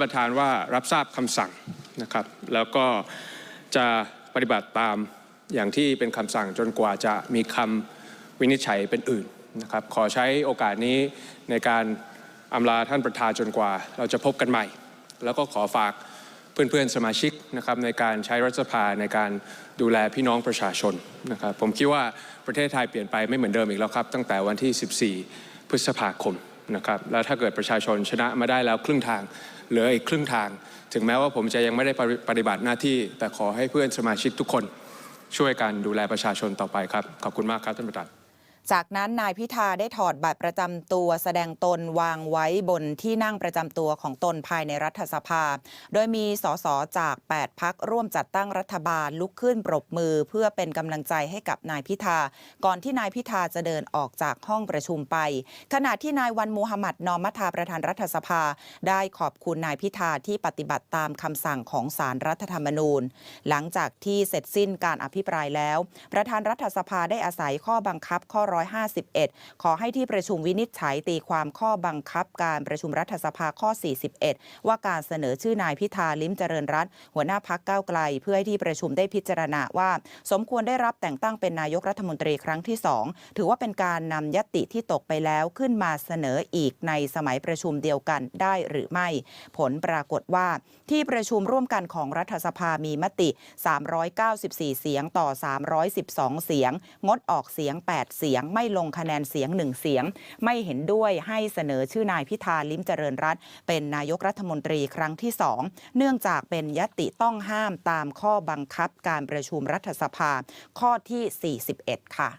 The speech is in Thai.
ประธานว่ารับทราบคำสั่งนะครับ แล้วก็จะปฏิบัติตามอย่างที่เป็นคำสั่งจนกว่าจะมีคำวินิจฉัยเป็นอื่นนะครับ ขอใช้โอกาสนี้ในการอำลาท่านประธานจนกว่า เราจะพบกันใหม่ แล้วก็ขอฝากเพื่อนๆสมาชิกนะครับในการใช้รัฐสภาในการดูแลพี่น้องประชาชนนะครับ ผมคิดว่าประเทศไทยเปลี่ยนไปไม่เหมือนเดิมอีกแล้วครับ ตั้งแต่วันที่ 14 พฤษภาคม นะครับแล้วถ้าเกิดประชาชนชนะมาได้แล้วครึ่งทางเหลืออีกครึ่งทาง ถึงแม้ว่าผมจะยังไม่ได้ปฏิบัติหน้าที่ แต่ขอให้เพื่อนสมาชิกทุกคนช่วยกันดูแลประชาชนต่อไปครับ ขอบคุณมากครับท่านประธาน จากนั้นนายพิธาได้ถอดบัตรประจำตัว แสดงตนวางไว้บนที่นั่งประจำตัวของตนภายในรัฐสภา โดยมีสสจาก 8 พักร่วมจัดตั้งรัฐบาลลุกขึ้นปรบมือเพื่อเป็นกำลังใจให้กับนายพิธา ก่อนที่นายพิธาจะเดินออกจากห้องประชุมไป ขณะที่นายวันมูฮัมหมัดนอมัทาประธานรัฐสภา ได้ขอบคุณนายพิธาที่ปฏิบัติตามคำสั่งของสารรัฐธรรมนูญ หลังจากที่เสร็จสิ้นการอภิปรายแล้ว ประธานรัฐสภาได้อาศัยข้อบังคับข้อ151 ขอให้ที่ประชุมวินิจฉัยตีความข้อบังคับการประชุมรัฐสภาข้อ 41 ว่าการเสนอชื่อนายพิธาลิ้มเจริญรัตน์หัวหน้าพักก้าวไกล เพื่อให้ที่ประชุมได้พิจารณาว่า สมควรได้รับแต่งตั้งเป็นนายกรัฐมนตรีครั้งที่ 2 ถือว่าเป็นการนำยติที่ตกไปแล้วขึ้นมาเสนออีกในสมัยประชุมเดียวกันได้หรือไม่ ผลปรากฏว่า ที่ประชุมร่วมกันของรัฐสภามีมติ 394 เสียงต่อ 312 เสียง งดออกเสียง 8 เสียงไม่ลงคะแนนเสียงหนึ่งเสียง ไม่เห็นด้วยให้เสนอชื่อนายพิธาลิ้มเจริญรัตน์เป็นนายกรัฐมนตรีครั้งที่สองเนื่องจากเป็นยติต้องห้ามตามข้อบังคับการประชุมรัฐสภาข้อที่ 41 ค่ะ